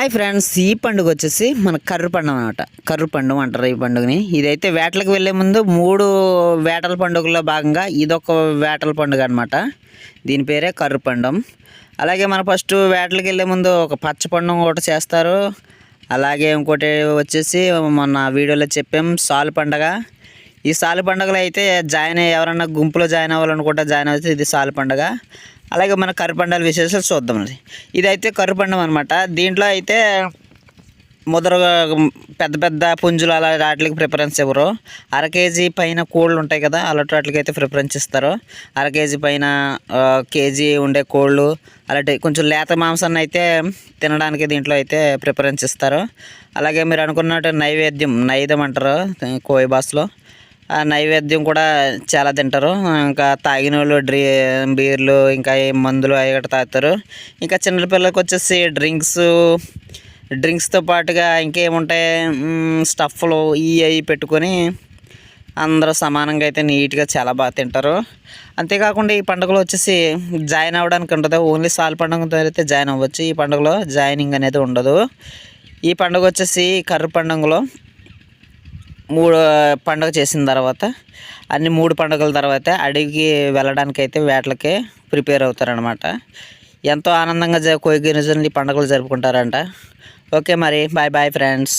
Hi friends ఈ పండుగ వచ్చేసి మన కర్రు పండుగ అనమాట కర్రు పండుగ అంటారు ఈ పండుగని. ఇదైతే వేటలకు వెళ్ళే ముందు మూడు వేటల పండుగలో భాగంగా ఇదొక వేటల పండుగ అనమాట దీని పేరే కర్రు పండుగ అలాగే మన ఫస్ట్ వేటలకు వెళ్ళే ముందు ఒక పచ్చ పండుగ ఒకటి చేస్తారు. అలాగే ఇంకోటి వచ్చేసి మొన్న వీడియోలో చెప్పాం సాలు పండగ. ఈ సాలి పండుగలో అయితే జాయిన్ అయ్యి ఎవరన్నా గుంపులో జాయిన్ అవ్వాలనుకుంటే జాయిన్ అవుతే ఇది సాలి పండుగ. అలాగే మన కర్రు పండాల విశేషాలు చూద్దాం ఇది ఇదైతే కర్రు పండం అనమాట దీంట్లో అయితే ముదరగా పెద్ద పెద్ద పుంజులు అలా వాటికి ప్రిఫరెన్స్ ఇవ్వరు. అర కేజీ పైన కోళ్ళు ఉంటాయి కదా అలాంటి వాటికి అయితే ప్రిఫరెన్స్ ఇస్తారు. అర కేజీ పైన కేజీ ఉండే కోళ్ళు అలాంటి కొంచెం లేత మాంసాన్ని అయితే తినడానికి దీంట్లో అయితే ప్రిఫరెన్స్ ఇస్తారు. అలాగే మీరు అనుకున్నట్టు నైవేద్యం నైదం అంటారు కోయి భాషలో నైవేద్యం కూడా చాలా తింటారు. ఇంకా తాగిన వాళ్ళు డ్రీ బీర్లు ఇంకా మందులు అవి గట్రా తాగుతారు. ఇంకా చిన్నపిల్లలకి వచ్చేసి డ్రింక్స్ డ్రింక్స్తో పాటుగా ఇంకేముంటాయి? స్టఫ్లు ఇవి అవి పెట్టుకొని అందరూ సమానంగా అయితే నీట్గా చాలా బాగా తింటారు. అంతేకాకుండా ఈ పండుగలో వచ్చేసి జాయిన్ అవ్వడానికి ఉంటుంది. ఓన్లీ సాల్ పండుగతో అయితే జాయిన్ అవ్వచ్చు. ఈ పండుగలో జాయినింగ్ అనేది ఉండదు. ఈ పండుగ వచ్చేసి కర్ర పండుగలో మూడు పండుగ చేసిన తర్వాత అన్ని మూడు పండుగల తర్వాత అడవికి వెళ్ళడానికి అయితే వేటలకి ప్రిపేర్ అవుతారనమాట ఎంతో ఆనందంగా జ కోయి గిరిజనులు ఈ పండుగలు జరుపుకుంటారంట. ఓకే మరి బాయ్ బాయ్ ఫ్రెండ్స్.